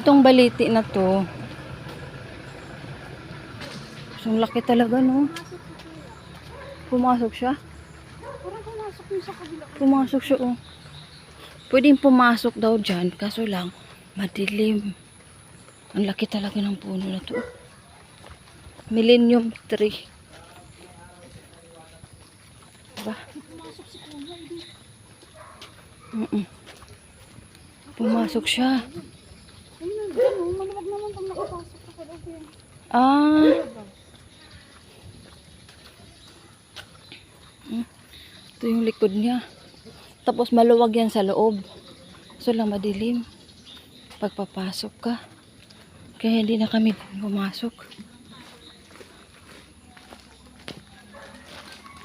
Itong baliti na to. Ang laki talaga, no? Pumasok siya? Pumasok yung. Pumasok siya, oh. Pwedeng pumasok daw dyan, kaso lang, madilim. Ang laki talaga ng puno na to. Millennium tree. Diba? Pumasok si kuya. Mm-mm. Pumasok siya. Ayun. Maluwag naman pag nakapasok ako. Okay. Ah. Hmm. Ito yung likod niya. Tapos maluwag yan sa loob. So lang madilim. Pagpapasok ka. Kaya hindi na kami pumasok.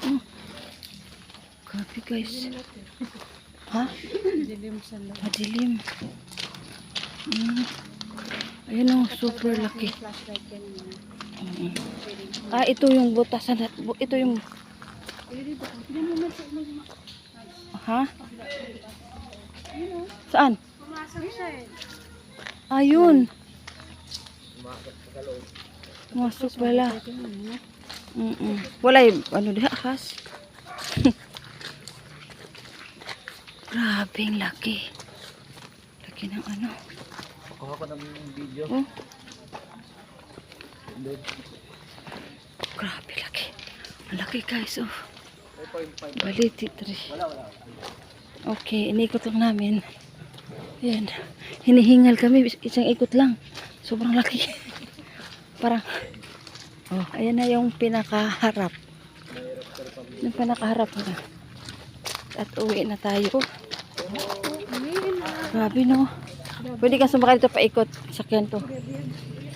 Hmm. Grabe guys. Ha? Dilim sa loob. Madilim. Hmm. Ayun o, super laki. Flashlight kanina. Mm. Ah, ito yung butasan. at- Ito yung, ha? Saan? Pumasok siya eh. Ayun. Masuk pala. Mm -mm. Wala yung, ano diha, has. Grabe, ang laki. Laki ng ano. Kuha ko ng video. Oh. Grabe, laki. Ang laki guys, oh. Baliti tree. Okay, inikot lang namin. Yan. Hinihingal kami. Isang ikot lang. Sobrang laki. Parang, oh, ayan na yung pinakaharap. Yung pinakaharap na. At uwi na tayo. Grabe no. Pwede kang sumakay dito paikot. Sakyan to.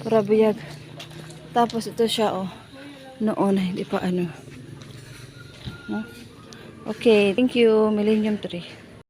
Para biyag. Tapos ito siya oh. Noon, hindi pa ano. No? Okay, thank you. Millennium tree.